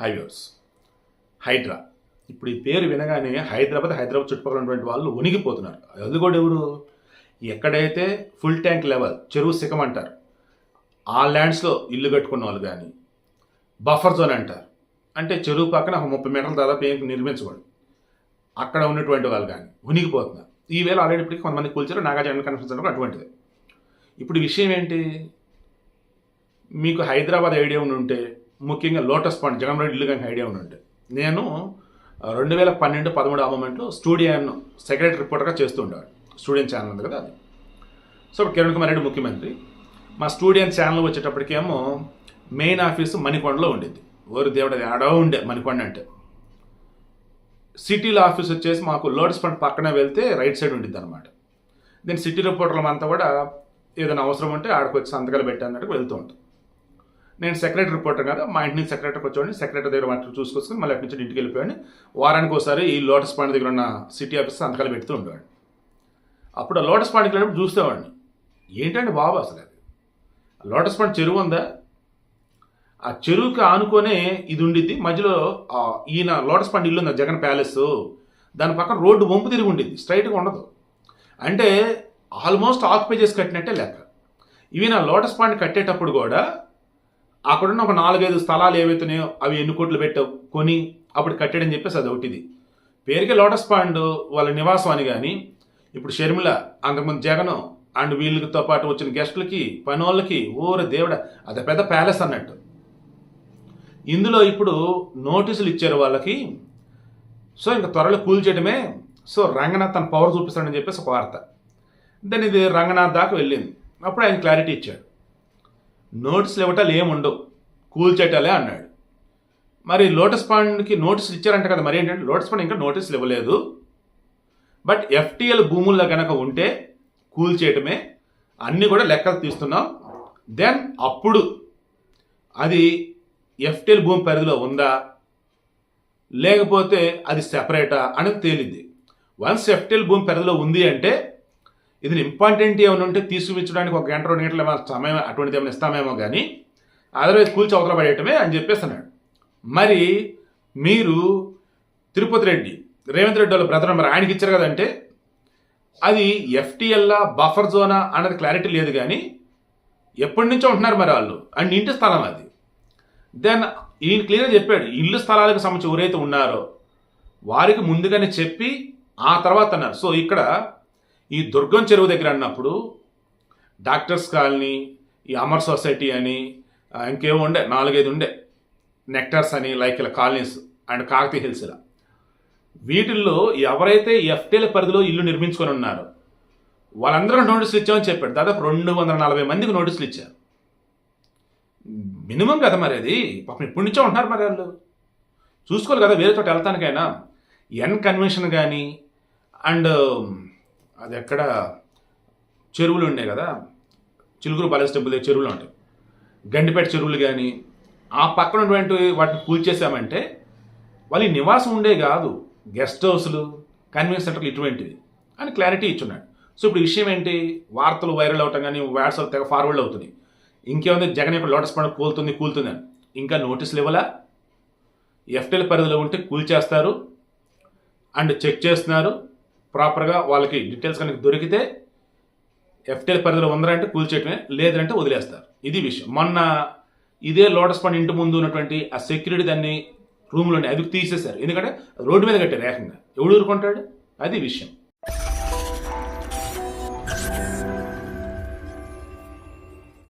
Highways. Hydraa. ఇప్పుడు ఈ పేరు వినగానే హైదరాబాద్ హైదరాబాద్ చుట్టుపక్కల ఉన్నటువంటి వాళ్ళు ఉనిగిపోతున్నారు అది కూడా ఎవరు? ఎక్కడైతే ఫుల్ ట్యాంక్ లెవెల్ చెరువు శిఖం అంటారు ఆ ల్యాండ్స్లో ఇల్లు కట్టుకున్న వాళ్ళు కానీ బఫర్ జోన్ అంటారు. అంటే చెరువు పక్కన ఒక ముప్పై మీటర్ల దాదాపు ఏం నిర్మించకూడదు అక్కడ ఉన్నటువంటి వాళ్ళు కానీ ఉనిగిపోతున్నారు ఈ వేళ ఆల్రెడీ ఇప్పటికీ కొంతమంది కూల్చారు నాగార్జున కన్ఫరెన్స్ సెంటర్ అటువంటిది. ఇప్పుడు విషయం ఏంటి? మీకు హైదరాబాద్ ఐడియా ఉండి ఉంటే ముఖ్యంగా లోటస్ పాండ్ జగన్ రెడ్డి ఇల్లు కానీ ఐడియా ఉండి నేను రెండు వేల పన్నెండు పదమూడు ఆ మూమెంట్లో స్టూడియన్ సెక్రటరీ రిపోర్టర్గా చేస్తుండేవాడు. స్టూడియో స్టూడియన్ ఛానల్ ఉంది కదా అది. సో ఇప్పుడు కిరణ్ కుమార్ రెడ్డి ముఖ్యమంత్రి. మా స్టూడియన్ ఛానల్ వచ్చేటప్పటికేమో మెయిన్ ఆఫీసు మణికొండలో ఉండేది ఓరి దేవుడు ఆడో ఉండే మణికొండ అంటే. సిటీలో ఆఫీస్ వచ్చేసి మాకు లోటస్ పండ్ పక్కనే వెళ్తే రైట్ సైడ్ ఉండిద్ది అనమాట దీని సిటీ రిపోర్టర్లు అంతా కూడా ఏదైనా అవసరం ఉంటే ఆడికి వచ్చి సంతకాలు పెట్టాన్నట్టు వెళ్తూ ఉంటాం. నేను సెక్రటరీ రిపోర్టర్ కదా మా ఇంటి నుంచి సెక్రటరీకి వచ్చేవాడిని. సెక్రటరీ దగ్గర వాటిని చూసుకొచ్చుకొని మళ్ళీ అక్కడి నుంచి ఇంటికి వెళ్ళిపోయాడు వారానికి ఒకసారి ఈ లోటస్ పాండ్ దగ్గర ఉన్న సిటీ ఆఫీస్ సంతకాలు పెడుతూ ఉండేవాడు అప్పుడు ఆ లోటస్ పాండ్కి వెళ్ళినప్పుడు చూసేవాడిని. ఏంటంటే బాబు అసలు అది? లోటస్ పాండ్ చెరువు ఉందా? ఆ చెరువుకి ఆనుకొనే ఇది ఉండిద్ది. మధ్యలో ఈయన లోటస్ పండు ఇల్లు ఉంది? జగన్ ప్యాలెస్. దాని పక్కన రోడ్డు వంపు తిరిగి ఉండిద్ది. స్ట్రైట్గా ఉండదు. అంటే ఆల్మోస్ట్ ఆక్యుపై చేసి కట్టినట్టే లెక్క. ఇవి నా లోటస్ పాండ్ కట్టేటప్పుడు కూడా అక్కడున్న ఒక నాలుగైదు స్థలాలు ఏవైతున్నాయో అవి ఎన్ని కోట్లు పెట్టావు కొని అప్పుడు కట్టాడని చెప్పేసి అది ఒకటిది. పేరుకే లోటస్ పాండ్ వాళ్ళ నివాసం అని కానీ ఇప్పుడు షర్మిల అంతకుముందు జగన్ అండ్ వీళ్ళతో పాటు వచ్చిన గెస్టులకి పని వాళ్ళకి ఊర దేవుడ అది పెద్ద ప్యాలెస్ అన్నట్టు. ఇందులో ఇప్పుడు నోటీసులు ఇచ్చారు వాళ్ళకి. సో ఇంకా త్వరలో కూల్చేయడమే సో రంగనాథ్ తన పవర్ చూపిస్తాడని చెప్పేసి ఒక వార్త. దెన్ ఇది రంగనాథ్ దాకా వెళ్ళింది. అప్పుడు ఆయన క్లారిటీ ఇచ్చాడు. నోటీసులు ఇవ్వటాలు ఏముండవు. కూల్చేటాలే అన్నాడు. మరి లోటస్ పాండ్కి నోటీసులు ఇచ్చారంట కదా మరి ఏంటంటే లోటస్ పాండ్ ఇంకా నోటీసులు ఇవ్వలేదు. బట్ ఎఫ్టీఎల్ భూముల్లో కనుక ఉంటే కూల్చేయటమే అన్నీ కూడా లెక్కలు తీస్తున్నాం. దెన్ అప్పుడు అది ఎఫ్టీఎల్ భూమి పరిధిలో ఉందా లేకపోతే అది సెపరేటా అనేది తేలింది వన్స్ ఎఫ్టీఎల్ భూమి పరిధిలో ఉంది అంటే ఇది ఇంపార్టెంట్ ఏమైనా ఉంటే తీసుకువిచ్చడానికి ఒక గంట రెండు గంటల ఏమైనా సమయం అటువంటిది ఏమైనా ఇస్తామేమో కానీ అదర్వైజ్ కూల్చి అవతల పడేయటమే అని చెప్పేస్తున్నాడు మరి మీరు తిరుపతి రెడ్డి రేవంత్ రెడ్డి వాళ్ళ బ్రదర్ మరి ఆయనకి ఇచ్చారు కదంటే అది ఎఫ్టీఎల్లా బఫర్ జోనా అన్నది క్లారిటీ లేదు కానీ ఎప్పటి నుంచో ఉంటున్నారు మరి వాళ్ళు. అండ్ ఇంటి స్థలం అది. దెన్ ఈయన క్లియర్గా చెప్పాడు ఇల్లు స్థలాలకు సంబంధించి ఎవరైతే ఉన్నారో వారికి ముందుగానే చెప్పి ఆ తర్వాత అన్నారు. సో ఇక్కడ ఈ దుర్గం చెరువు దగ్గర అన్నప్పుడు డాక్టర్స్ కాలనీ ఈ అమర్ సొసైటీ అని ఇంకేమో ఉండే నాలుగైదు ఉండే. నెక్టర్స్ అని లైక్ ఇలా కాలనీస్ అండ్ కాకతీ హిల్స్ ఇలా. వీటిల్లో ఎవరైతే ఎఫ్టీల పరిధిలో ఇల్లు నిర్మించుకొని ఉన్నారో వాళ్ళందరూ నోటీసులు ఇచ్చామని చెప్పాడు. దాదాపు రెండు వందల నలభై మందికి నోటీసులు ఇచ్చారు. మినిమం కదా మరి అది. పాపం ఇప్పటి నుంచో ఉంటున్నారు మరి వాళ్ళు. చూసుకోవాలి కదా వేరే చోట వెళ్తానికైనా. ఎన్ కన్వెన్షన్ కానీ అండ్ అది ఎక్కడ? చెరువులు ఉన్నాయి కదా? చిలుగురు బాలేజ్ టెంపుల్ దగ్గర చెరువులు ఉంటాయి. గండిపేట చెరువులు కానీ ఆ పక్కన ఉన్నటువంటి వాటిని కూల్చేసామంటే వాళ్ళ నివాసం ఉండే కాదు. గెస్ట్ హౌస్లు కన్వెన్స్ సెంటర్లు ఇటువంటివి అని క్లారిటీ ఇచ్చున్నాడు. సో ఇప్పుడు విషయం ఏంటి? వార్తలు వైరల్ అవటం కానీ వాట్సాప్ తెగ ఫార్వర్డ్ అవుతుంది ఇంకేముంది? జగన్ యొక్క లోటస్ పండుగ కూలుతుంది కూలుతుంది అని. ఇంకా నోటీసులు ఇవ్వలా? ఎఫ్టీఎల్ పరిధిలో ఉంటే కూల్చేస్తారు అండ్ చెక్ చేస్తున్నారు. ప్రాపర్గా వాళ్ళకి డీటెయిల్స్ కనుక దొరికితే ఎఫ్టీఎల్ పరిధిలో ఉందరంటే కూల్చేయటమే లేదంటే వదిలేస్తారు. ఇది విషయం. మొన్న ఇదే లోటస్ పండ్ ఇంటి ముందు ఉన్నటువంటి ఆ సెక్యూరిటీ దాన్ని రూమ్లోనే అది తీసేశారు. ఎందుకంటే రోడ్డు మీద కట్టారు ఏకంగా. ఎవడు ఊరుకుంటాడు? అది విషయం.